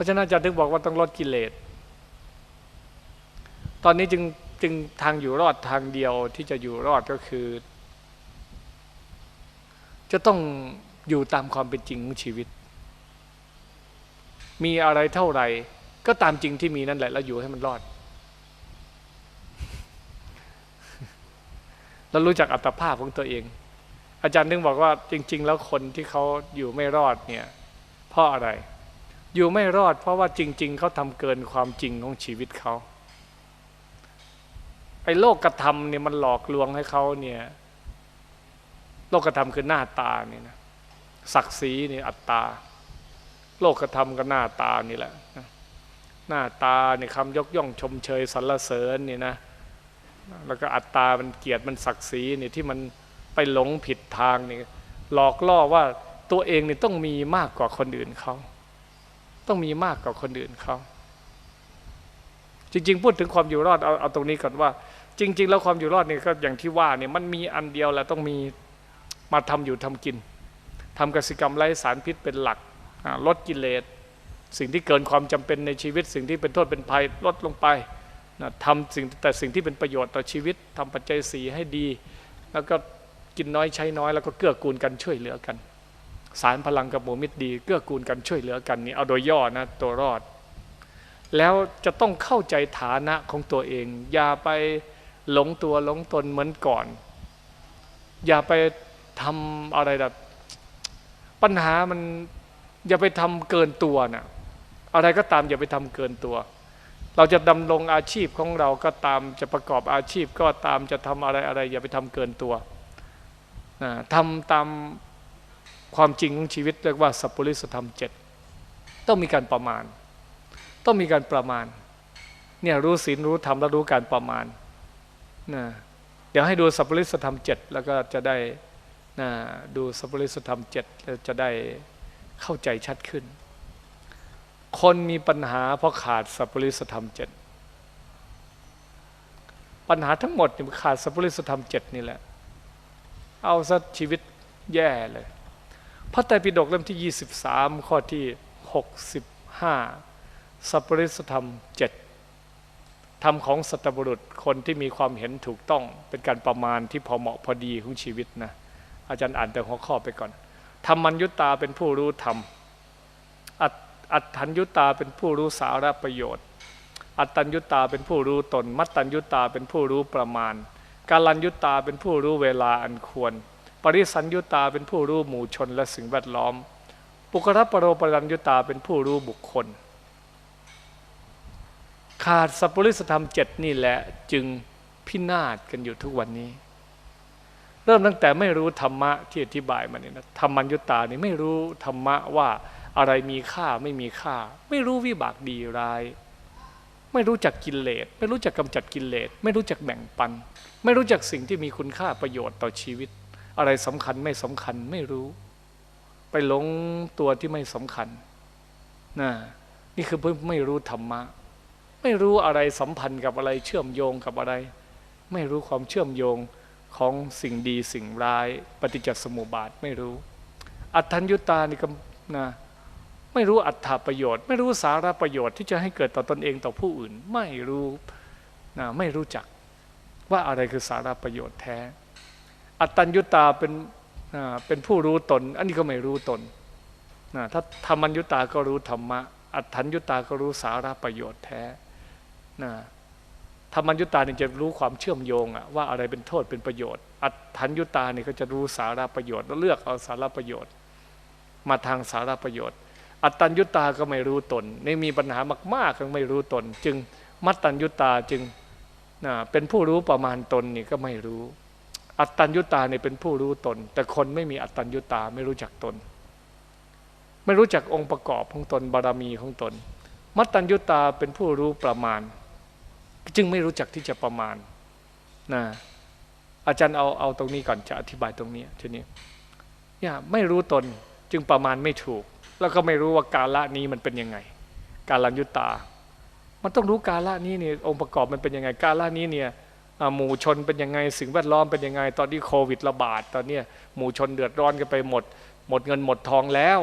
ราะฉะนั้นอาจารย์ถึงบอกว่าต้องลดกิเลส ตอนนี้จึงจึงทางอยู่รอดทางเดียวที่จะอยู่รอดก็คือ จะต้องอยู่ตามความเป็นจริงของชีวิต มีอะไรเท่าไหร่ ก็ตามจริงที่มีนั่นแหละแล้วอยู่ให้มันรอดแล้วรู้จักอัตภาพของตัวเอง อาจารย์นึงบอกว่าจริง ๆ แล้วคนที่เขาอยู่ไม่รอดเนี่ยเพราะอะไร อยู่ไม่รอดเพราะว่าจริง ๆ เขาทำเกินความจริงของชีวิตเขาไอ้โลกกระทำเนี่ยมันหลอกลวงให้เขาเนี่ยโลกกระทำคือหน้าตานี่นะศักดิ์ศรีนี่อัตตา โลกกระทำก็หน้าตานี่แหละหน้าตาเนี่ยคำยกย่องชมเชยสรรเสริญนี่นะแล้วก็อัตตามันเกียรติมันศักดิ์ศรีนี่ที่มันไปหลงผิดทางนี่หลอกล่อว่าตัวเองนี่ต้องมีมากกว่าคนอื่นเขา ต้องมีมากกว่าคนอื่นเขาจริง ๆ พูดถึงความอยู่รอดเอาเอาตรงนี้ก่อนว่า จริง ๆ แล้วความอยู่รอดนี่ก็อย่างที่ว่าเนี่ยมันมีอันเดียวแหละต้องมีมาทำอยู่ทำกินทำกสิกรรมไร้สารพิษเป็นหลักลดกิเลสสิ่งที่เกินความจำเป็นในชีวิต สิ่งที่เป็นโทษเป็นภัยลดลงไปนะทำสิ่งแต่สิ่งที่เป็นประโยชน์ต่อชีวิตทำปัจจัยสีให้ดี แล้วก็กินน้อยใช้น้อยแล้วก็เกื้อกูลกันช่วยเหลือกัน สารพลังกับหมู่มิตรดีเกื้อกูลกันช่วยเหลือกันนี่เอาโดยย่อนะตัวรอด แล้วจะต้องเข้าใจฐานะของตัวเอง อย่าไปหลงตัวหลงตนเหมือนก่อน อย่าไปทำอะไรแบบปัญหามันอย่าไปทำเกินตัวนะ่ะอะไรก็ตามอย่าไปทำเกินตัว เราจะดำรงอาชีพของเราก็ตามจะประกอบอาชีพก็ตามจะทำอะไรอะไรอย่าไปทำเกินตัวนะทำตาม ความจริงของชีวิตเรียกว่าสัพพุริสธรรมเจ็ดต้องมีการประมาณ ต้องมีการประมาณเนี่ยรู้ศีลรู้ธรรมแล้วรู้การประมาณนะเดี๋ยวให้ดูสัพพุริสธรรมเจ็ดแล้วก็จะได้นะดูสัพพุริสธรรมเจ็ดแล้วจะได้เข้าใจชัดขึ้น คนมีปัญหาเพราะขาดสัพพุริสธรรมเจ็ดปัญหาทั้งหมดขาดสัพพุริสธรรมเจ็ดนี่แหละ เอาซะชีวิตแย่เลย พระไตรปิฎกเล่มที่ 23 ข้อที่ 65 สัพปริสธรรมเจ็ดธรรมของสัตบุรุษคนที่มีความเห็นถูกต้อง เป็นการประมาณที่พอเหมาะพอดีของชีวิตนะอาจารย์อ่านแต่หัวข้อไปก่อนธรรมัญยุตาเป็นผู้รู้ธรรมอัตถัญยุตาเป็นผู้รู้สาระประโยชน์ อัตตัญยุตาเป็นผู้รู้ตน มัตตัญยุตาเป็นผู้รู้ประมาณ กาลัญยุตาเป็นผู้รู้เวลาอันควร ปริสัญยุตาเป็นผู้รู้หมู่ชนและสิ่งแวดล้อม ปุคระปโรปรัญยุตาเป็นผู้รู้บุคคล ขาดสัพปริสธรรมเจ็ดนี่แหละจึงพินาศกันอยู่ทุกวันนี้ เริ่มตั้งแต่ไม่รู้ธรรมะที่อธิบายมาเนี่ยนะธรรมัญยุตานี่ไม่รู้ธรรมะว่าอะไรมีค่าไม่มีค่า ไม่รู้วิบากดีร้าย ไม่รู้จักกินเลสไม่รู้จักกำจัดกินเลสไม่รู้จักแบ่งปัน ไม่รู้จักสิ่งที่มีคุณค่าประโยชน์ต่อชีวิต อะไรสำคัญไม่สำคัญไม่รู้ ไปหลงตัวที่ไม่สำคัญนะนี่คือเพิ่งไม่รู้ธรรมะ ไม่รู้อะไรสัมพันธ์กับอะไรเชื่อมโยงกับอะไร ไม่รู้ความเชื่อมโยงของสิ่งดีสิ่งร้ายปฏิจจสมุปบาทไม่รู้ อัตถัญญุตานี่ก็นะไม่รู้อัตถประโยชน์ ไม่รู้สาระประโยชน์ที่จะให้เกิดต่อตนเองต่อผู้อื่น ไม่รู้นะไม่รู้จักว่าอะไรคือสาระประโยชน์แท้ อัตตัญญุตาเป็นเป็นผู้รู้ตน อันนี้ก็ไม่รู้ตนถ้าธรรมัญญุตาก็รู้ธรรมะ อัตถัญญุตาก็รู้สาระประโยชน์แท้ธรรมัญญุตาเนี่ยจะรู้ความเชื่อมโยงว่าอะไรเป็นโทษเป็นประโยชน์ อัตถัญญุตาเนี่ยก็จะรู้สาระประโยชน์แล้วเลือกเอาสาระประโยชน์ มาทางสาระประโยชน์ อัตตัญญุตาก็ไม่รู้ตนในมีปัญหามากๆก็ไม่รู้ตน จึงมัตตัญญุตาจึงเป็นผู้รู้ประมาณตนนี่ก็ไม่รู้ อัตตัญญุตาเนี่ยเป็นผู้รู้ตน แต่คนไม่มีอัตตัญญุตาไม่รู้จักตน ไม่รู้จักองค์ประกอบของตนบารมีของตน มัตตัญญุตาเป็นผู้รู้ประมาณ จึงไม่รู้จักที่จะประมาณนะอาจารย์เอาเอาตรงนี้ก่อนจะอธิบายตรงนี้ทีนี้เนี่ยไม่รู้ตนจึงประมาณไม่ถูก แล้วก็ไม่รู้ว่ากาละนี้มันเป็นยังไง การลัญยุตา มันต้องรู้กาละนี้เนี่ยองค์ประกอบมันเป็นยังไง กาละนี้เนี่ย หมู่ชนเป็นยังไงสิ่งแวดล้อมเป็นยังไง ตอนที่โควิดระบาด ตอนนี้หมู่ชนเดือดร้อนกันไปหมด หมดเงินหมดทองแล้ว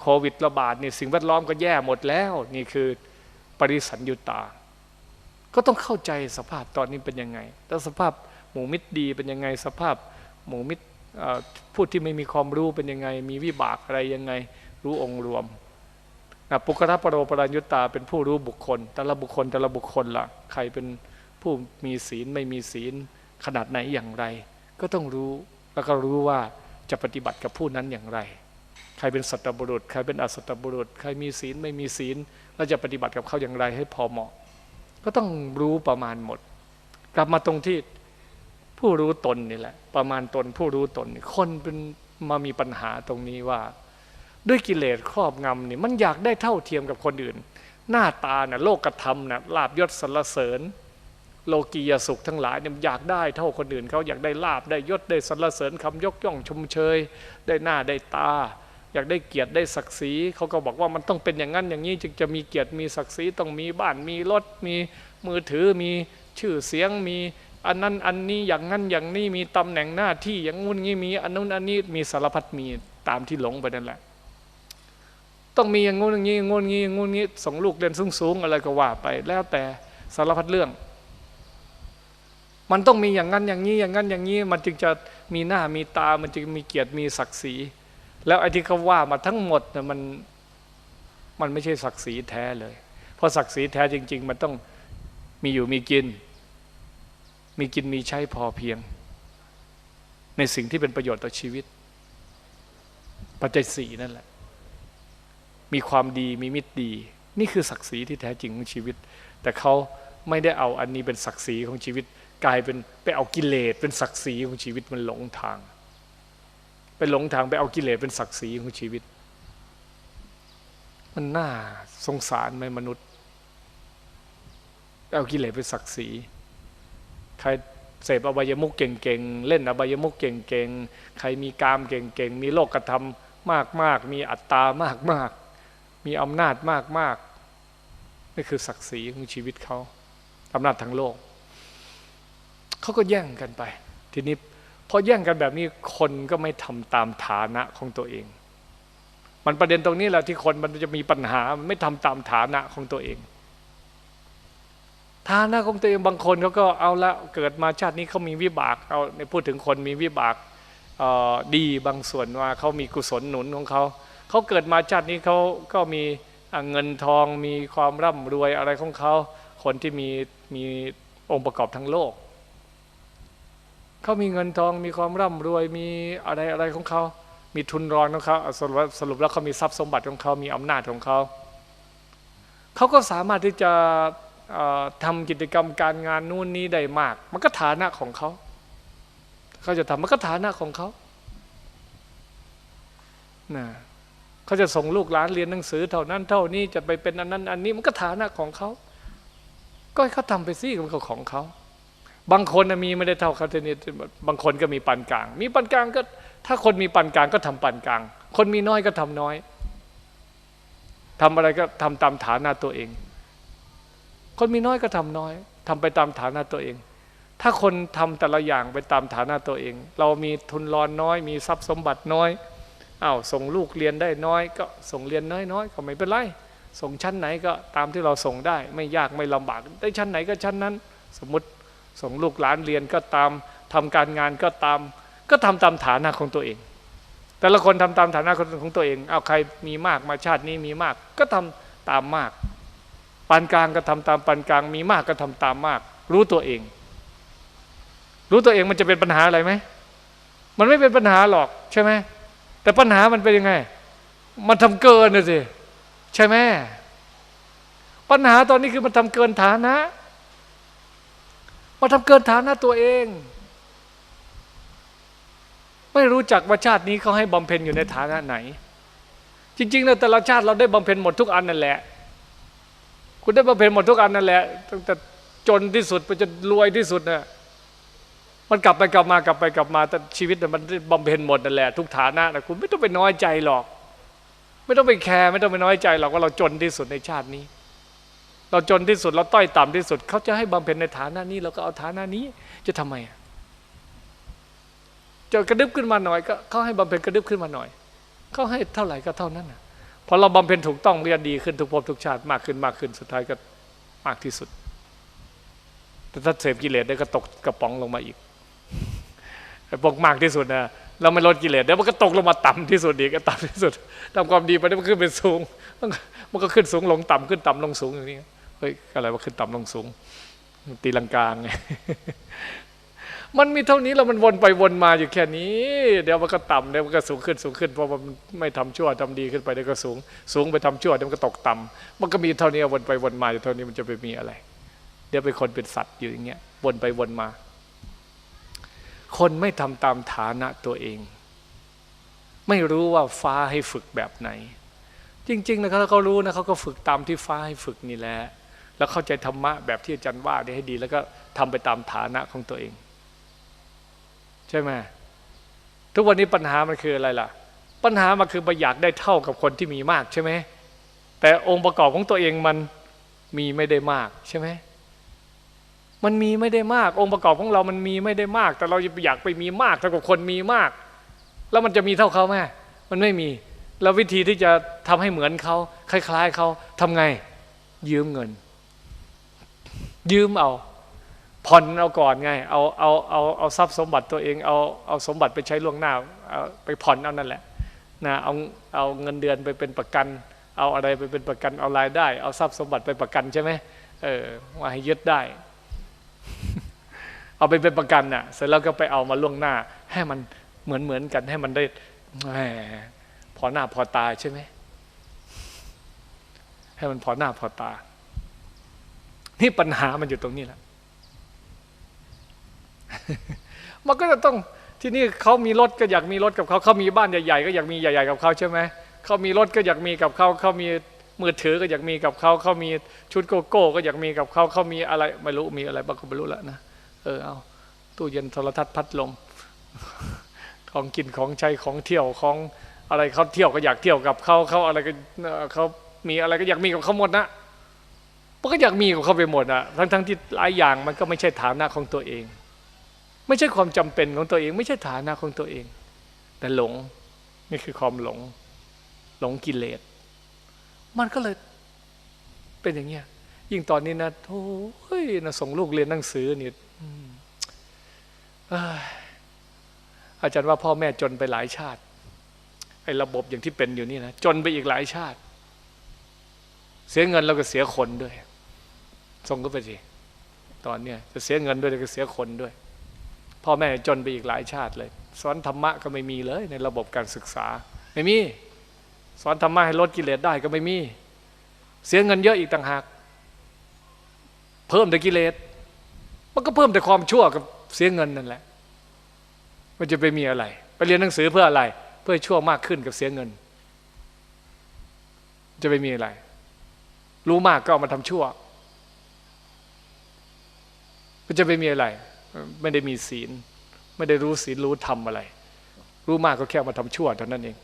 โควิดระบาดนี่สิ่งแวดล้อมก็แย่หมดแล้ว นี่คือปริสัญยุตา ก็ต้องเข้าใจสภาพตอนนี้เป็นยังไงแล้วสภาพหมู่มิตรดีเป็นยังไง สภาพหมู่มิตรผู้ที่ไม่มีความรู้เป็นยังไง มีวิบากอะไรยังไง รู้องค์รวมนะปุคระปโรปรัญยุตาเป็นผู้รู้บุคคล แต่ละบุคคลแต่ละบุคคลล่ะ ใครเป็น ผู้มีศีลไม่มีศีลขนาดไหนอย่างไร ก็ต้องรู้แล้วก็รู้ว่าจะปฏิบัติกับผู้นั้นอย่างไร ใครเป็นสัตบุรุษ ใครเป็นอสัตบุรุษ ใครมีศีลไม่มีศีลแล้วจะปฏิบัติกับเขาอย่างไรให้พอเหมาะ ก็ต้องรู้ประมาณหมด กลับมาตรงที่ผู้รู้ตนนี่แหละ ประมาณตนผู้รู้ตน คนเป็นมามีปัญหาตรงนี้ว่า ด้วยกิเลสครอบงำนี่มันอยากได้เท่าเทียมกับคนอื่น หน้าตาน่ะโลกธรรมน่ะลาบยศสรรเสริญ โลกียสุขทั้งหลายเนี่ยอยากได้เท่าคนอื่นเขาอยากได้ลาบได้ยศได้สรรเสริญคำยกย่องชมเชย ได้หน้าได้ตา อยากได้เกียรติได้ศักดิ์ศรีเขาก็บอกว่ามันต้องเป็นอย่างนั้นอย่างนี้จึงจะมีเกียรติมีศักดิ์ศรีต้องมีบ้านมีรถมีมือถือมีชื่อเสียงมีอันนั้นอันนี้อย่างนั้นอย่างนี้มีตำแหน่งหน้าที่อย่างงู้นงี้มีอันนู้นอันนี้มีสารพัดมีตามที่หลงไปนั่นแหละ ต้องมีอย่างงู้นอย่างนี้อย่างงู้นงี้อย่างงู้นงี้ส่งลูกเรียนสูงๆอะไรก็ว่าไปแล้วแต่สารพัดเรื่อง มันต้องมีอย่างนั้นอย่างนี้อย่างนั้นอย่างนี้ มันจึงจะมีหน้ามีตา มันจึงมีเกียรติมีศักดิ์ศรี แล้วไอ้ที่เขาว่ามาทั้งหมดน่ะมันมันไม่ใช่ศักดิ์ศรีแท้เลย เพราะศักดิ์ศรีแท้จริง ๆ มันต้องมีอยู่มีกิน มีกินมีใช้พอเพียง ในสิ่งที่เป็นประโยชน์ต่อชีวิต ปัจจัยสี่นั่นแหละ มีความดีมีมิตรดี นี่คือศักดิ์ศรีที่แท้จริงของชีวิต แต่เขาไม่ได้เอาอันนี้เป็นศักดิ์ศรีของชีวิต กลายเป็นไปเอากิเลสเป็นศักดิ์ศรีของชีวิตมันหลงทาง ไปหลงทางไปเอากิเลสเป็นศักดิ์ศรีของชีวิต มันน่าสงสารไหมมนุษย์ เอากิเลสเป็นศักดิ์ศรีใครเสพอบายมุกเก่งๆ เล่นอบายมุกเก่งๆ ใครมีกามเก่งๆ มีโลกกระทำมากๆ มีอัตตามากๆ มีอำนาจมากๆ นี่คือศักดิ์ศรีของชีวิตเขาอำนาจทางโลก เขาก็แย่งกันไป ทีนี้พอแย่งกันแบบนี้คนก็ไม่ทำตามฐานะของตัวเอง มันประเด็นตรงนี้แหละที่คนมันจะมีปัญหาไม่ทำตามฐานะของตัวเอง ฐานะของตัวเองบางคนเขาก็เอาละเกิดมาชาตินี้เขามีวิบากเอาในพูดถึงคนมีวิบากดีบางส่วนว่าเขามีกุศลหนุนของเขาเขาเกิดมาชาตินี้เขาก็มีเงินทองมีความร่ำรวยอะไรของเขาคนที่มีมีองค์ประกอบทั้งโลก เขามีเงินทองมีความร่ำรวยมีอะไรอะไรของเขา มีทุนรอนของเขาสรุปว่าสรุปแล้วเขามีทรัพย์สมบัติของเขามีอำนาจของเขาเขาก็สามารถที่จะเอ่อทำกิจกรรมการงานนู่นนี้ได้มาก มันก็ฐานะของเขาเขาจะทำมันก็ฐานะของเขานะเขาจะส่งลูกหลานเรียนหนังสือเท่านั้นเท่านี้จะไปเป็นอันนั้น อันนี้มันก็ฐานะของเขาก็ให้เขาทำไปสิมันก็ของเขา บางคนมีไม่ได้เท่าเขาทีนี้บางคนก็มีปานกลาง มีปานกลางก็ถ้าคนมีปานกลางก็ทำปานกลาง คนมีน้อยก็ทำน้อยทำอะไรก็ทำตามฐานะตัวเอง คนมีน้อยก็ทำน้อยทำไปตามฐานะตัวเอง ถ้าคนทำแต่ละอย่างไปตามฐานะตัวเอง เรามีทุนรอนน้อย มีทรัพย์สมบัติน้อยอ้าวส่งลูกเรียนได้น้อย ก็ส่งเรียนน้อยๆก็ไม่เป็นไรส่งชั้นไหนก็ตามที่เราส่งได้ ไม่ยากไม่ลำบาก ได้ชั้นไหนก็ชั้นนั้น สมมติ ส่งลูกหลานเรียนก็ตามทำการงานก็ตาม ก็ทำตามฐานะของตัวเอง แต่ละคนทำตามฐานะของตัวเอง เอาใครมีมากมาชาตินี้มีมาก ก็ทำตามมากปานกลางก็ทำตามปานกลางมีมากก็ทำตามมาก รู้ตัวเอง รู้ตัวเองมันจะเป็นปัญหาอะไรไหมมันไม่เป็นปัญหาหรอกใช่ไหมแต่ปัญหามันเป็นยังไง มันทำเกินนะสิใช่ไหมปัญหาตอนนี้คือมันทำเกินฐานะ มาทำเกินฐานะตัวเอง ไม่รู้จักว่าชาตินี้เขาให้บำเพ็ญอยู่ในฐานะไหน จริงๆแล้วแต่ละชาติเราได้บำเพ็ญหมดทุกอันนั่นแหละ คุณได้บำเพ็ญหมดทุกอันนั่นแหละตั้งแต่จนที่สุดไปจนรวยที่สุดน่ะมันกลับไปกลับมากลับไปกลับมาแต่ชีวิตมันบำเพ็ญหมดนั่นแหละทุกฐานะนะคุณไม่ต้องไปน้อยใจหรอก ไม่ต้องไปแคร์ไม่ต้องไปน้อยใจหรอกว่าเราจนที่สุดในชาตินี้ เราจนที่สุดเราต้อยต่ำที่สุด เขาจะให้บำเพ็ญในฐานะนี้เราก็เอาฐานะนี้จะทำไมอะจะกระดึบขึ้นมาหน่อยก็เขาให้บำเพ็ญกระดึบขึ้นมาหน่อยเขาให้เท่าไหร่ก็เท่านั้นนะพอเราบำเพ็ญถูกต้องมันจะดีขึ้นทุกภพทุกชาติมากขึ้นมากขึ้นสุดท้ายก็มากที่สุดแต่ถ้าเสพกิเลสได้ก็ตกกระป๋องลงมาอีกไอ้พวกมากที่สุดนะเราไม่ลดกิเลสเดี๋ยวมันก็ตกลงมาต่ำที่สุดอีกก็ต่ำที่สุดทำความดีไปแล้มันขึ้นไปสูง มันก็ขึ้นสูงลงต่ำขึ้นต่ำลงสูงอย่างนี้ เฮ้ยอะไรว่าขึ้นต่ำลงสูงตีลังกาไงมันมีเท่านี้แล้วมันวนไปวนมาอยู่แค่นี้ เดี๋ยวมันก็ต่ำเดี๋ยวมันก็สูงขึ้นสูงขึ้นเพราะมันไม่ทำชั่วทำดีขึ้นไปเดี๋ยวก็สูง สูงไปทำชั่วเดี๋ยวมันก็ตกต่ำมันก็มีเท่านี้วนไปวนมาอยู่เท่านี้มันจะไปมีอะไร เดี๋ยวเป็นคนเป็นสัตว์อยู่อย่างเงี้ยวนไปวนมา คนไม่ทำตามฐานะตัวเอง ไม่รู้ว่าฟ้าให้ฝึกแบบไหน จริง ๆ นะครับเขารู้นะเขาก็ฝึกตามที่ฟ้าให้ฝึกนี่แหละ แล้วเข้าใจธรรมะแบบที่อาจารย์ว่าได้ให้ดี แล้วก็ทำไปตามฐานะของตัวเอง ใช่ไหมทุกวันนี้ปัญหามันคืออะไรล่ะ ปัญหามันคือไปอยากได้เท่ากับคนที่มีมากใช่ไหมแต่องค์ประกอบของตัวเองมันมีไม่ได้มากใช่ไหมมันมีไม่ได้มาก องค์ประกอบของเรามันมีไม่ได้มาก แต่เราอยากไปมีมากเท่ากับคนมีมาก แล้วมันจะมีเท่าเขาไหมมันไม่มี แล้ววิธีที่จะทำให้เหมือนเขาคล้าย ๆเขาทำไงยืมเงิน ยืมเอาผ่อนเอาก่อนไง เอาเอาเอาเอาทรัพย์สมบัติตัวเองเอาเอาสมบัติไปใช้ล่วงหน้าเอาไปผ่อนเอานั่นแหละนะเอาเอาเงินเดือนไปเป็นประกัน เอาอะไรไปเป็นประกันเอารายได้ เอาทรัพย์สมบัติไปประกันใช่ไหมเออว่าให้ยึดได้ เอาไปเป็นประกันน่ะ เสร็จแล้วก็ไปเอามาล่วงหน้า ให้มันเหมือนเหมือนกันให้มันได้แหมพอหน้าพอตาใช่ไหมให้มันพอหน้าพอตา นี่ปัญหามันอยู่ตรงนี้แหละมันก็จะต้องที่นี่เขามีรถก็อยากมีรถกับเขาเขามีบ้านใหญ่ๆก็อยากมีใหญ่ ๆ กับเขาใช่ไหมเขามีรถก็อยากมีกับเขาเขามีมือถือก็อยากมีกับเขาเขามีชุดโกโก้ก็อยากมีกับเขาเขามีอะไรไม่รู้มีอะไรบ้างก็ไม่รู้แล้วนะเออเอาตู้เย็นโทรทัศน์พัดลมของกินของใช้ของเที่ยวของอะไรเขาเที่ยวก็อยากเที่ยวกับเขาเขาอะไรก็เขามีอะไรก็อยากมีกับเขาหมดนะ มันก็อยากมีกับเขาไปหมดอะทั้งทั้งที่หลายอย่างมันก็ไม่ใช่ฐานะของตัวเอง ไม่ใช่ความจำเป็นของตัวเอง ไม่ใช่ฐานะของตัวเอง แต่หลงนี่คือความหลง หลงกิเลส มันก็เลยเป็นอย่างเงี้ยยิ่งตอนนี้นะโอ้ยนะส่งลูกเรียนหนังสือนี่อาจารย์ว่าพ่อแม่จนไปหลายชาติไอ้ระบบอย่างที่เป็นอยู่นี่นะจนไปอีกหลายชาติ เสียเงินแล้วก็เสียคนด้วย ส่งก็ไปสิตอนเนี้ยจะเสียเงินด้วยแล้วก็เสียคนด้วย พ่อแม่จนไปอีกหลายชาติเลย สอนธรรมะก็ไม่มีเลย ในระบบการศึกษา ไม่มี สอนธรรมะให้ลดกิเลสได้ก็ไม่มี เสียเงินเยอะอีกต่างหาก เพิ่มแต่กิเลส มันก็เพิ่มแต่ความชั่วกับเสียเงินนั่นแหละ มันจะไปมีอะไร ไปเรียนหนังสือเพื่ออะไร เพื่อชั่วมากขึ้นกับเสียเงิน จะไปมีอะไร รู้มากก็เอามาทำชั่ว มันจะไปมีอะไร ไม่ได้มีศีล ไม่ได้รู้ศีลรู้ธรรมอะไร รู้มากก็แค่มาทำชั่วเท่านั้นเอง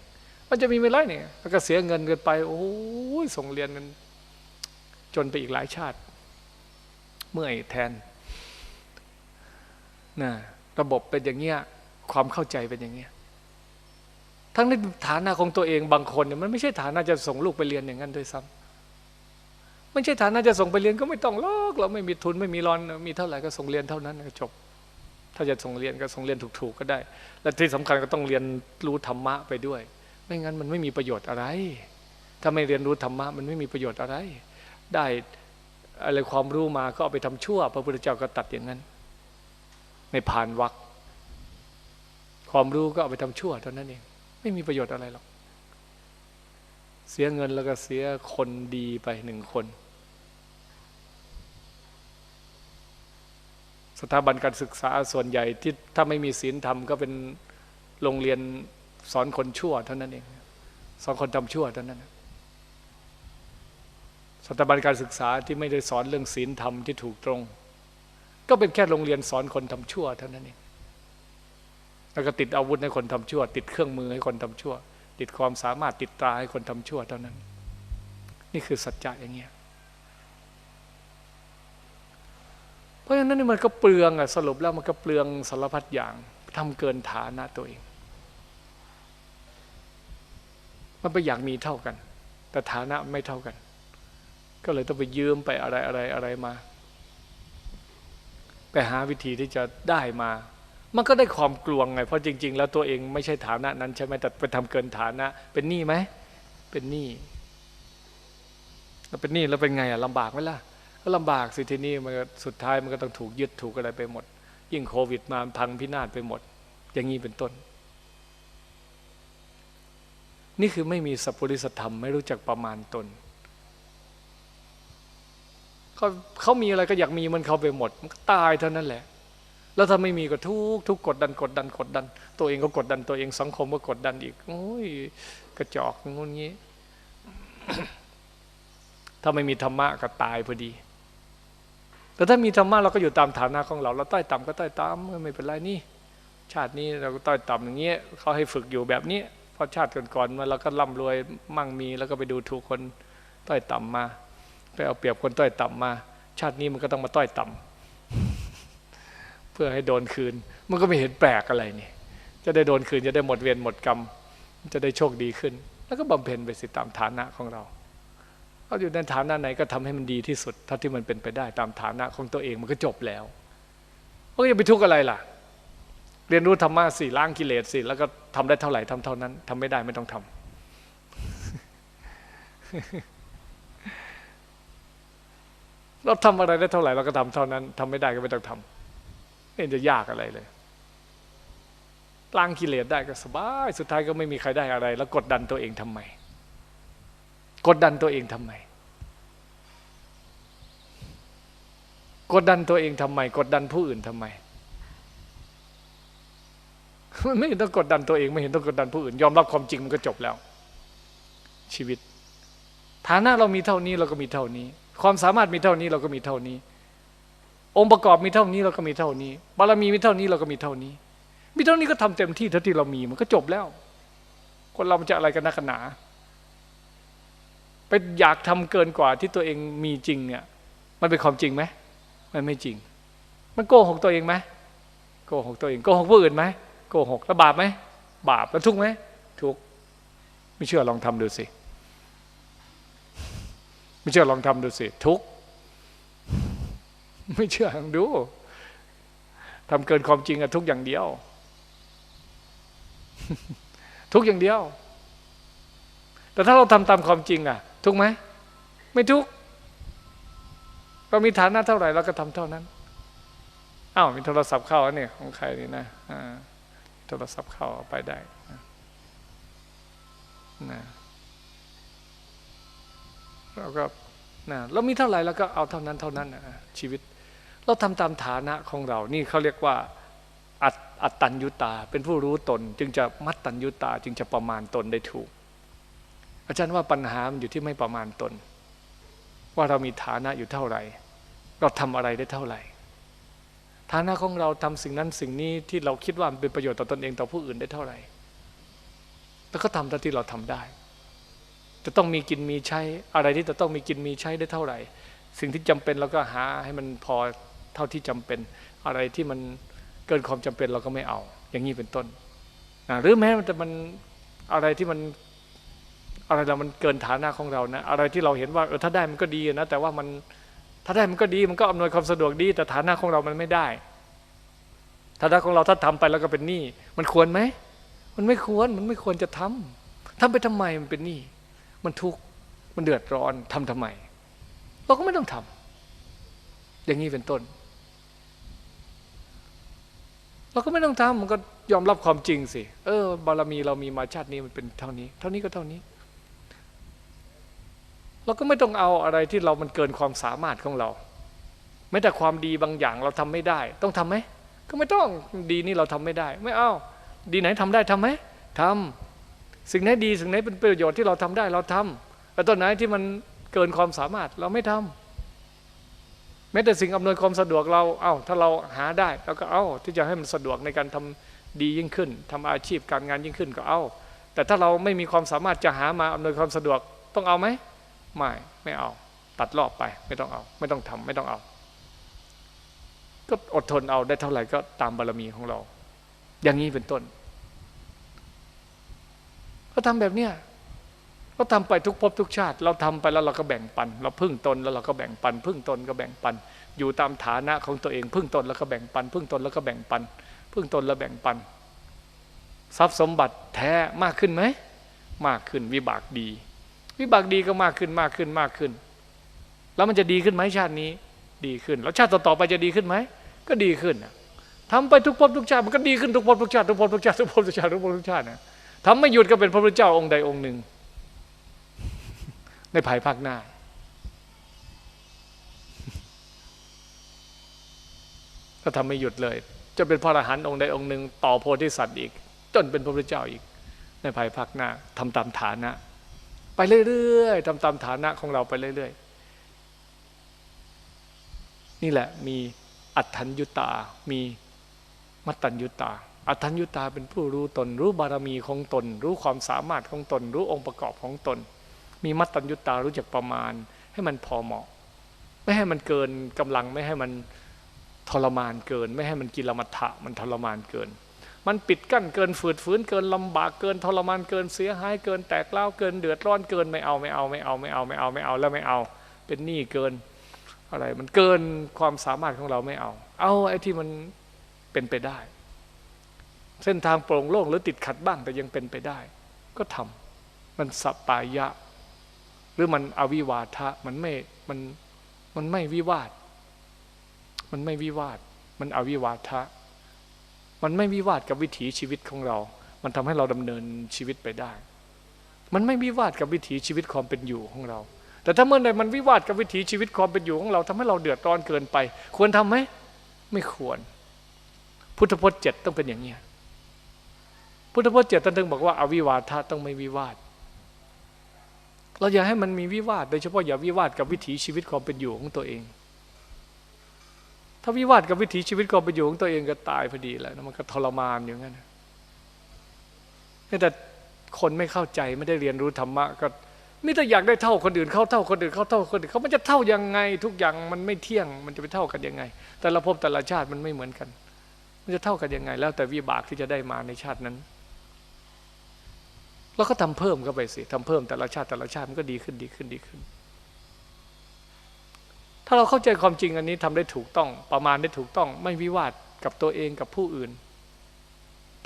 มันจะมีไม่ไรเนี่ยแล้วก็เสียเงินเกินไป โอ้ยส่งเรียนกันจนไปอีกหลายชาติ เมื่อยแทนนะระบบเป็นอย่างเงี้ยความเข้าใจเป็นอย่างเงี้ยทั้งในฐานะของตัวเองบางคนเนี่ยมันไม่ใช่ฐานะจะส่งลูกไปเรียนอย่างนั้นด้วยซ้ำ ไม่ใช่ฐานะจะส่งไปเรียนก็ไม่ต้องลอกเราไม่มีทุนไม่มีรอนมีเท่าไหร่ก็ส่งเรียนเท่านั้นก็จบ ถ้าจะส่งเรียนก็ส่งเรียนถูกๆก็ได้ และที่สำคัญก็ต้องเรียนรู้ธรรมะไปด้วย ไม่งั้นมันไม่มีประโยชน์อะไร ถ้าไม่เรียนรู้ธรรมะมันไม่มีประโยชน์อะไร ได้อะไรความรู้มาก็เอาไปทำชั่ว พระพุทธเจ้าก็ตัดอย่างนั้น ในผ่านวักความรู้ก็เอาไปทำชั่วเท่านั้นเองไม่มีประโยชน์อะไรหรอกเสียเงินแล้วก็เสียคนดีไปหนึ่งคน สถาบันการศึกษาส่วนใหญ่ที่ถ้าไม่มีศีลธรรมก็เป็นโรงเรียนสอนคนชั่วเท่านั้นเองสอนคนทำชั่วเท่านั้นสถาบันการศึกษาที่ไม่ได้สอนเรื่องศีลธรรมที่ถูกตรง ก็เป็นแค่โรงเรียนสอนคนทำชั่วเท่านั้นเองแล้วก็ติดอาวุธให้คนทำชั่ว ติดเครื่องมือให้คนทำชั่ว ติดความสามารถติดตาให้คนทำชั่วเท่านั้น นี่คือสัจจะอย่างเงี้ย เพราะฉะนั้นมันก็เปลืองอะสรุปแล้วมันก็เปลืองสารพัดอย่างทำเกินฐานะตัวเอง มันไปอยากมีเท่ากัน แต่ฐานะไม่เท่ากัน ก็เลยต้องไปยืมไปอะไรอะไรอะไรมา ไปหาวิธีที่จะได้มา มันก็ได้ความกลวงไง เพราะจริง ๆ แล้วตัวเองไม่ใช่ฐานะนั้นใช่ไหมแต่ไปทำเกินฐานะ เป็นหนี้ไหม เป็นหนี้แล้วเป็นหนี้แล้วเป็นไงอะลำบากไหมล่ะ ก็ลำบากสิทีนี้มันสุดท้ายมันก็ต้องถูกยึดถูกอะไรไปหมด ยิ่งโควิดมาพังพินาศไปหมด อย่างนี้เป็นต้น นี่คือไม่มีสัพพุริสธรรมไม่รู้จักประมาณตนเขาเขามีอะไรก็อยากมีมันเขาไปหมด มันก็ตายเท่านั้นแหละ แล้วถ้าไม่มีก็ทุกทุกกดดันกดดันกดดัน ตัวเองก็กดดันตัวเองสังคมก็กดดันอีกโอ้ยกระจอกงุนงี้ถ้าไม่มีธรรมะก็ตายพอดี แต่ถ้ามีธรรมะเราก็อยู่ตามฐานะของเรา เราต้อยต่ำก็ต้อยต่ำไม่เป็นไรนี่ ชาตินี้เราก็ต้อยต่ำอย่างเงี้ยเขาให้ฝึกอยู่แบบนี้พราะชาติก่อนๆมาเราก็ร่ำรวยมั่งมีแล้วก็ไปดูถูกคนต้อยต่ำมา ไปเอาเปรียบคนต้อยต่ำมา ชาตินี้มันก็ต้องมาต้อยต่ำเพื่อให้โดนคืน มันก็ไม่เห็นแปลกอะไรนี่ จะได้โดนคืนจะได้หมดเวรหมดกรรม จะได้โชคดีขึ้น แล้วก็บำเพ็ญไปสิตามฐานะของเรา เราอยู่ในฐานะไหนก็ทำให้มันดีที่สุดเท่าที่มันเป็นไปได้ตามฐานะของตัวเองมันก็จบแล้วก็ยังไปทุกข์อะไรล่ะ เรียนรู้ธรรมะสี่ล้างกิเลสสิแล้วก็ทำได้เท่าไหร่ทำเท่านั้นทำไม่ได้ไม่ต้องทำเราทำอะไรได้เท่าไหร่เราก็ทำเท่านั้นทำไม่ได้ก็ไม่ต้องทำไม่จะยากอะไรเลยล้างกิเลสได้ก็สบายสุดท้ายก็ไม่มีใครได้อะไร แล้วกดดันตัวเองทำไม กดดันตัวเองทำไม กดดันตัวเองทำไม กดดันผู้อื่นทำไมไม่เห็นต้องกดดันตัวเองไม่เห็นต้องกดดันผู้อื่น ยอมรับความจริงมันก็จบแล้ว ชีวิต ฐานะเรามีเท่านี้เราก็มีเท่านี้ ความสามารถมีเท่านี้เราก็มีเท่านี้ องค์ประกอบมีเท่านี้เราก็มีเท่านี้ บารมีมีเท่านี้เราก็มีเท่านี้ มีเท่านี้ก็ทำเต็มที่เท่าที่เรามีมันก็จบแล้ว คนเรามันจะอะไรกันนักหนา ไปอยากทำเกินกว่าที่ตัวเองมีจริงเนี่ย มันเป็นความจริงไหมมันไม่จริง มันโกหกตัวเองไหมโกหกตัวเองโกหกผู้อื่นไหมโกหกแล้วบาปไหมบาปแล้วทุกข์ไหมทุกข์ไม่เชื่อลองทำดูสิไม่เชื่อลองทำดูสิทุกข์ไม่เชื่อลองดูทำเกินความจริงอะทุกอย่างเดียว ทุกอย่างเดียว แต่ถ้าเราทำตามความจริงอะทุกไหมไม่ทุกเรามีฐานะเท่าไหร่เราก็ทำเท่านั้นอ้าวมีโทรศัพท์เข้าเนี่ยของใครนี่นะโทรศัพท์เข้าไปได้นะเราก็นะเรามีเท่าไหร่เราก็เอาเท่านั้นเท่านั้นนะชีวิต เราทำตามฐานะของเรา นี่เขาเรียกว่าอัตตัญยุตา เป็นผู้รู้ตน จึงจะมัตตัญยุตา จึงจะประมาณตนได้ถูก อาจารย์ว่าปัญหามันอยู่ที่ไม่ประมาณตน ว่าเรามีฐานะอยู่เท่าไหร่ เราทำอะไรได้เท่าไหร่ ฐานะของเราทำสิ่งนั้นสิ่งนี้ที่เราคิดว่ามันเป็นประโยชน์ต่อตนเองต่อผู้อื่นได้เท่าไหร่ แล้วก็ทำเท่าที่เราทำได้ จะต้องมีกินมีใช้อะไรที่จะต้องมีกินมีใช้ได้เท่าไหร่ สิ่งที่จำเป็นเราก็หาให้มันพอเท่าที่จำเป็น อะไรที่มันเกินความจำเป็นเราก็ไม่เอา อย่างนี้เป็นต้น หรือแม้แต่มันอะไรที่มัน อะไรเรามันเกินฐานะของเรานะอะไรที่เราเห็นว่าเออถ้าได้มันก็ดีนะแต่ว่ามันถ้าได้มันก็ดีมันก็อำนวยความสะดวกดี แต่ฐานะของเรามันไม่ได้ฐานะของเราถ้าทำไปแล้วก็เป็นหนี้มันควรไหมมันไม่ควรมันไม่ควรจะทำทำไปทำไมมันเป็นหนี้มันทุกข์มันเดือดร้อนทำทำไม เราก็ไม่ต้องทำอย่างนี้เป็นต้น เราก็ไม่ต้องทำมันก็ยอมรับความจริงสิเออบารมีเรามีมาชาตินี้มันเป็นเท่านี้ เท่านี้ก็เท่านี้ เราก็ไม่ต้องเอาอะไรที่เรามันเกินความสามารถของเราแม้แต่ความดีบางอย่างเราทำไม่ได้ ต้องทํำไหมก็ไม่ต้องดีนี่เราทำไม่ได้ ไม่เอาดีไหนทำได้ทํำไหมทำสิ่งไหนดีสิ่งไหนเป็นประโยชน์ที่เราทำได้เราทำแต่ต้นไหนที่มันเกินความสามารถเราไม่ทำแม้แต่สิ่งอำนวยความสะดวกเราเอา้าถ้าเราหาได้เราก็เอาที่จะให้มันสะดวกในการทำดียิ่งขึ้นทำอาชีพการงานยิ่งขึ้นก็เอ้าแต่ถ้าเราไม่มีความสามารถจะหามาอำนวยความสะดวกต้องเอาไหม ไม่ไม่เอา ตัดรอบไป ไม่ต้องเอา ไม่ต้องทำไม่ต้องเอา ก็อดทนเอาได้เท่าไหร่ก็ตามบารมีของเรา อย่างนี้เป็นต้นก็ทำแบบเนี้ยเราทำไปทุกภพทุกชาติ เราทำไปแล้วเราก็แบ่งปัน เราพึ่งตนแล้วเราก็แบ่งปัน พึ่งตนก็แบ่งปัน อยู่ตามฐานะของตัวเอง พึ่งตนแล้วก็แบ่งปัน พึ่งตนแล้วก็แบ่งปัน พึ่งตนแล้วแบ่งปัน ทรัพย์สมบัติแท้มากขึ้นไหมมากขึ้นวิบากดี วิบากดีก็มากขึ้นมากขึ้นมากขึ้น แล้วมันจะดีขึ้นไหมชาตินี้ ดีขึ้น แล้วชาติต่อๆไปจะดีขึ้นไหมก็ดีขึ้นทำไปทุกภพทุกชาติมันก็ดีขึ้นทุกภพทุกชาติทุกภพทุกชาติทุกภพทุกชาติทุกภพทุกชาตินะทำไม่หยุดก็เป็นพระพุทธเจ้าองค์ใดองค์หนึ่ง ในภายภาคหน้าก็ทำไม่หยุดเลย จะเป็นพระอรหันต์องค์ใดองค์หนึ่ง ต่อโพธิสัตว์อีก จนเป็นพระพุทธเจ้าอีก ในภายภาคหน้าทำตามฐานะ ไปเรื่อยๆทำตามฐานะของเราไปเรื่อยๆ นี่แหละมีอัตถัญยุตา มีมัตตัญยุตา อัตถัญยุตาเป็นผู้รู้ตน รู้บารมีของตน รู้ความสามารถของตน รู้องค์ประกอบของตน มีมัตตัญยุตารู้จักประมาณ ให้มันพอเหมาะ ไม่ให้มันเกินกำลังไม่ให้มันทรมานเกิน ไม่ให้มันกินละมัฏฐะมันทรมานเกิน มันปิดกั้นเกินฝืดฝืนเกินลำบากเกินทรมานเกินเสียหายเกินแตกเล้าเกินเดือดร้อนเกินไม่เอาไม่เอาไม่เอาไม่เอาไม่เอาไม่เอาแล้วไม่เอา เป็นหนี้เกินอะไรมันเกินความสามารถของเราไม่เอา เอาไอ้ที่มันเป็นไปได้ เส้นทางโปร่งโล่งหรือติดขัดบ้างแต่ยังเป็นไปได้ ก็ทำมันสัปปายะ หรือมันอวิวาทะมันไม่มันมันไม่วิวาท มันไม่วิวาท มันอวิวาทะ มันไม่วิวาทกับวิถีชีวิตของเรา มันทำให้เราดำเนินชีวิตไปได้ มันไม่วิวาทกับวิถีชีวิตความเป็นอยู่ของเรา แต่ถ้าเมื่อใดมันวิวาทกับวิถีชีวิตความเป็นอยู่ของเราทำให้เราเดือดร้อนเกินไป ควรทำไหมไม่ควร พุทธพจน์เจ็ดต้องเป็นอย่างนี้พุทธพจน์เจ็ดท่านถึงบอกว่าอาวิวาทะต้องไม่วิวาท เราอย่าให้มันมีวิวาท โดยเฉพาะอย่าวิวาทกับวิถีชีวิตความเป็นอยู่ของตัวเอง ถ้าวิวาทกับวิถีชีวิตความเป็นอยู่ของตัวเองก็ตายพอดีแล้วมันก็ทรมานอย่างนั้นแต่คนไม่เข้าใจไม่ได้เรียนรู้ธรรมะก็มิแต่อยากได้เท่าคนอื่นเขาเท่าคนอื่นเขาเท่าคนอื่นเขามันจะเท่ายังไง ทุกอย่างมันไม่เที่ยง มันจะไปเท่ากันยังไง แต่ละภพแต่ละชาติมันไม่เหมือนกัน มันจะเท่ากันยังไง แล้วแต่วิบากที่จะได้มาในชาตินั้นเราก็ทำเพิ่มเข้าไปสิทำเพิ่มแต่ละชาติแต่ละชาติมันก็ดีขึ้นดีขึ้นดีขึ้น ถ้าเราเข้าใจความจริงอันนี้ทำได้ถูกต้องประมาณได้ถูกต้อง ไม่วิวาทกับตัวเองกับผู้อื่น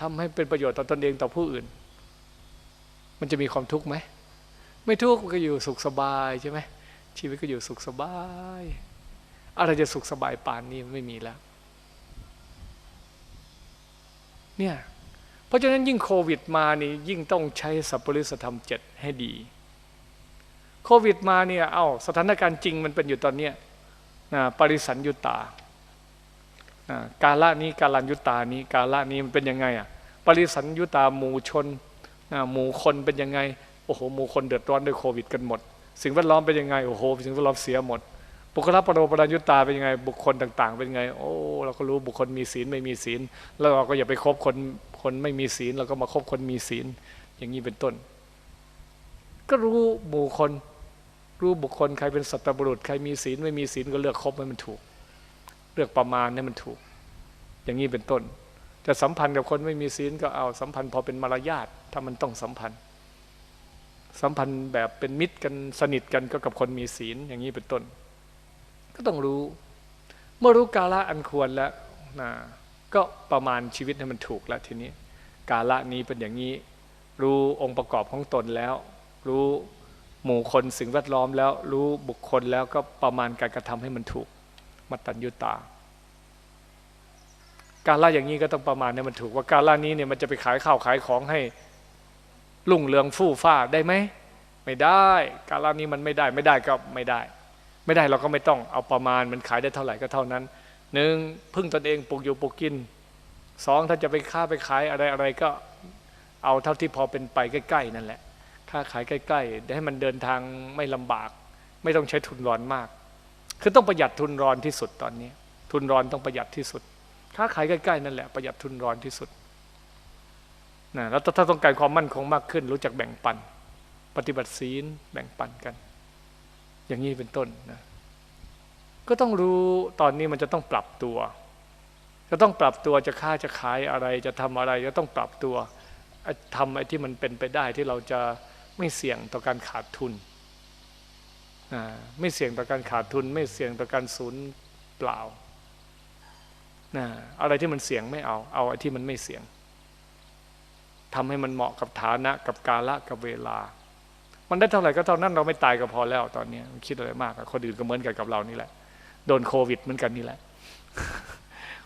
ทำให้เป็นประโยชน์ต่อตนเองต่อผู้อื่น มันจะมีความทุกข์ไหมไม่ทุกข์ก็อยู่สุขสบายใช่ไหมชีวิตก็อยู่สุขสบายอะไรจะสุขสบายป่านนี้ไม่มีแล้ว เนี่ยเพราะฉะนั้นยิ่งโควิดมานี่ยิ่งต้องใช้สัพปริสธรรมเจ็ดให้ดี โควิดมาเนี่ยเอา้าสถานการณ์จริงมันเป็นอยู่ตอนเนี้ย นะปริสันยุตตานะกาละนี้กาลันยุตตานี้กาละนี้มันเป็นยังไงอะปริสันยุตาหมู่ชนนะหมู่คนเป็นยังไงโอ้โหหมู่คนเดือดร้อนด้วยโควิดกันหมด สิ่งแวดล้อมเป็นยังไงโอ้โหสิ่งแวดล้อมเสียหมดบุคลาปโรปรัญยุตตาเป็นยังไง บุคคลต่าง ๆ เป็นยังไง โอ้เราก็รู้บุคคลมีศีลไม่มีศีล แล้วเราก็อย่าไปคบคนคนไม่มีศีลเราก็มาคบคนมีศีล อย่างนี้เป็นต้น ก็รู้หมู่คน รู้บุคคลใครเป็นสัตบุรุษ ใครมีศีลไม่มีศีลก็เลือกคบให้มันถูก เลือกประมาณให้มันถูก อย่างนี้เป็นต้น จะสัมพันธ์กับคนไม่มีศีลก็เอาสัมพันธ์พอเป็นมารยาทถ้ามันต้องสัมพันธ์ สัมพันธ์แบบเป็นมิตรกันสนิทกันก็กับคนมีศีลอย่างนี้เป็นต้น ก็ต้องรู้ เมื่อรู้กาละอันควรแล้วนะก็ประมาณชีวิตให้มันถูกแล้วทีนี้ กาละนี้เป็นอย่างนี้ รู้องค์ประกอบของตนแล้ว รู้ หมู่คนสิ่งแวดล้อมแล้วรู้บุคคลแล้วก็ประมาณการกระทำให้มันถูกมัตตัญญุตา การละอย่างนี้ก็ต้องประมาณให้มันถูกว่าการละนี้เนี่ยมันจะไปขายข้าวขายของให้ลุ่งเรืองฟู่ฟ้าได้ไหมไม่ได้ การละนี้มันไม่ได้ไม่ได้ก็ไม่ได้ ไม่ได้เราก็ไม่ต้องเอาประมาณมันขายได้เท่าไหร่ก็เท่านั้นหนึ่งพึ่งตนเองปลูกอยู่ปลูกกินสองถ้าจะไปค้าไปขายอะไรอะไรก็เอาเท่าที่พอเป็นไปใกล้ๆนั่นแหละ ค้าขายใกล้ๆให้มันเดินทางไม่ลำบาก ไม่ต้องใช้ทุนร้อนมาก คือต้องประหยัดทุนร้อนที่สุดตอนนี้ ทุนร้อนต้องประหยัดที่สุด ค้าขายใกล้ๆนั่นแหละประหยัดทุนร้อนที่สุดนะแล้วถ้าต้องการความมั่นคงมากขึ้น รู้จักแบ่งปัน ปฏิบัติศีลแบ่งปันกัน อย่างนี้เป็นต้นนะก็ต้องรู้ตอนนี้มันจะต้องปรับตัว จะต้องปรับตัวจะค้าจะขายอะไรจะทำอะไรจะต้องปรับตัวทำไอ้ที่มันเป็นไปได้ที่เราจะ ไม่เสี่ยงต่อการขาดทุน ไม่เสี่ยงต่อการขาดทุน ไม่เสี่ยงต่อการสูญเปล่า อะไรที่มันเสี่ยงไม่เอา เอาไอ้ที่มันไม่เสี่ยงทำให้มันเหมาะกับฐานะกับกาละกับเวลา มันได้เท่าไหร่ก็เท่านั้นเราไม่ตายก็พอแล้วตอนนี้คิดอะไรมากคนอื่นก็เหมือนกันกับเรานี่แหละโดนโควิดเหมือนกันนี่แหละ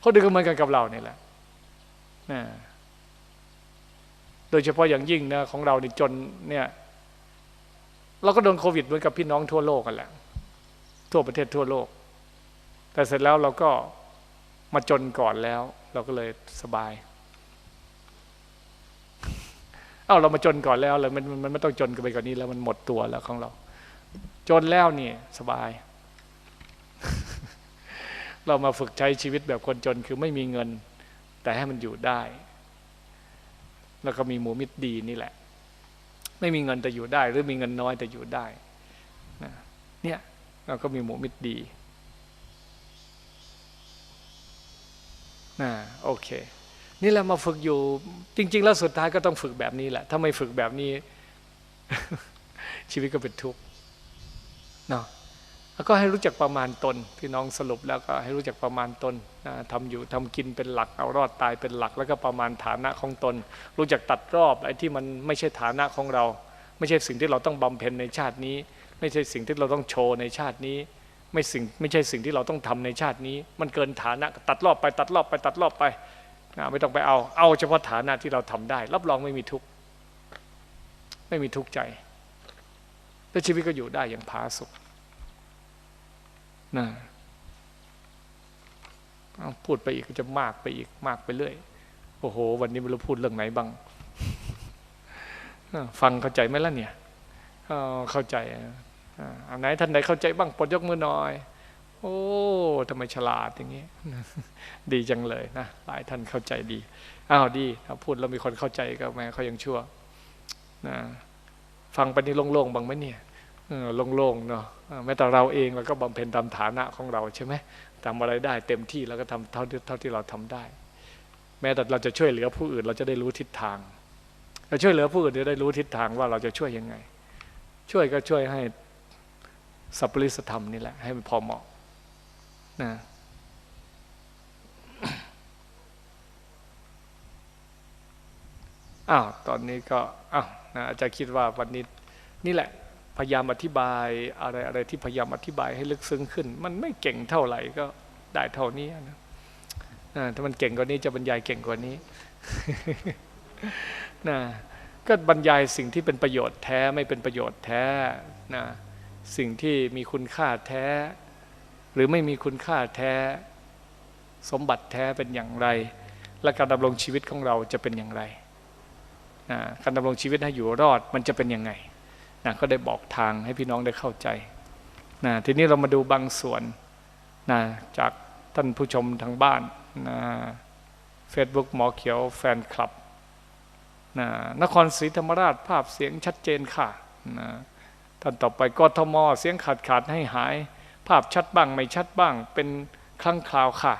คนอื่นก็เหมือนกันกับเรานี่แหละนะโดยเฉพาะอย่างยิ่งนะของเรานี่จนเนี่ย เราก็โดนโควิดเหมือนกับพี่น้องทั่วโลกกันแหละ ทั่วประเทศทั่วโลก แต่เสร็จแล้วเราก็มาจนก่อนแล้ว เราก็เลยสบาย เอ้าเรามาจนก่อนแล้วเลยมันมันไม่ต้องจนกันไปกว่านนี้แล้วมันหมดตัวแล้วของเรา จนแล้วนี่สบาย เรามาฝึกใช้ชีวิตแบบคนจนคือไม่มีเงิน แต่ให้มันอยู่ได้ แล้วก็มีหมูมิตรดีนี่แหละ ไม่มีเงินแต่อยู่ได้ หรือมีเงินน้อยแต่อยู่ได้นะเนี่ยเราก็มีหมูมิตรดีนะโอเค นี่แหละมาฝึกอยู่ จริง ๆ แล้วสุดท้ายก็ต้องฝึกแบบนี้แหละ ถ้าไม่ฝึกแบบนี้ ชีวิตก็เป็นทุกข์เนาะ แล้วก็ให้รู้จักประมาณตนพี่น้องสรุปแล้วก็ให้รู้จักประมาณตนนะทำอยู่ทำกินเป็นหลักเอารอดตายเป็นหลัก แล้วก็ประมาณฐานะของตน รู้จักตัดรอบไอ้ที่มันไม่ใช่ฐานะของเรา ไม่ใช่สิ่งที่เราต้องบำเพ็ญในชาตินี้ ไม่ใช่สิ่งที่เราต้องโชว์ในชาตินี้ ไม่สิ่งไม่ใช่สิ่งที่เราต้องทำในชาตินี้ มันเกินฐานะตัดรอบไปตัดรอบไปตัดรอบไปไม่ต้องไปเอา เอาเฉพาะฐานะที่เราทำได้ รับรองไม่มีทุกข์ไม่มีทุกข์ใจ แล้วชีวิตก็อยู่ได้อย่างผาสุก นะพูดไปอีกก็จะมากไปอีกมากไปเรื่อยโอ้โห วันนี้ไม่รู้พูดเรื่องไหนบ้างฟังเข้าใจไหมล่ะเนี่ยเข้าใจอ่าอันไหนท่านไหนเข้าใจบ้างปลดยกมือหน่อย โอ้ทำไมฉลาดอย่างนี้ดีจังเลยนะหลายท่านเข้าใจดีอ้าวดีถ้าพูดแล้วมีคนเข้าใจก็แม้เขายังชั่วนะฟังไปนี่โล่งๆบ้างไหมเนี่ย โล่งๆเนาะแม้แต่เราเองเราก็บำเพ็ญตามฐานะของเราใช่ไหมทำอะไรได้ เต็มที่แล้วก็ทำเท่าที่เท่าที่เราทำได้ แม้แต่เราจะช่วยเหลือผู้อื่นเราจะได้รู้ทิศทางเราช่วยเหลือผู้อื่นจะได้รู้ทิศทางว่าเราจะช่วยยังไง ช่วยก็ช่วยให้สัพพลิสธรรมนี่แหละ ให้มันพอเหมาะนะอ้าวตอนนี้ก็อ้าวนะอาจารย์คิดว่าวันนี้นี่แหละ พยายามอธิบายอะไรอะไรที่พยายามอธิบายให้ลึกซึ้งขึ้น มันไม่เก่งเท่าไหร่ก็ได้เท่านี้นะถ้ามันเก่งกว่านี้จะบรรยายเก่งกว่านี้นะก็บรรยายสิ่งที่เป็นประโยชน์แท้ไม่เป็นประโยชน์แท้นะสิ่งที่มีคุณค่าแท้ หรือไม่มีคุณค่าแท้ สมบัติแท้เป็นอย่างไร และการดำรงชีวิตของเราจะเป็นอย่างไรนะการดำรงชีวิตให้อยู่รอดมันจะเป็นยังไง นะก็ได้บอกทางให้พี่น้องได้เข้าใจนะทีนี้เรามาดูบางส่วนนะจากท่านผู้ชมทางบ้านนะเฟซบุ๊กหมอเขียวแฟนคลับนะนครศรีธรรมราชภาพเสียงชัดเจนค่ะนะท่านต่อไปกทมเสียงขาดขาดให้หาย ภาพชัดบ้างไม่ชัดบ้างเป็นครั้งคราวค่ะ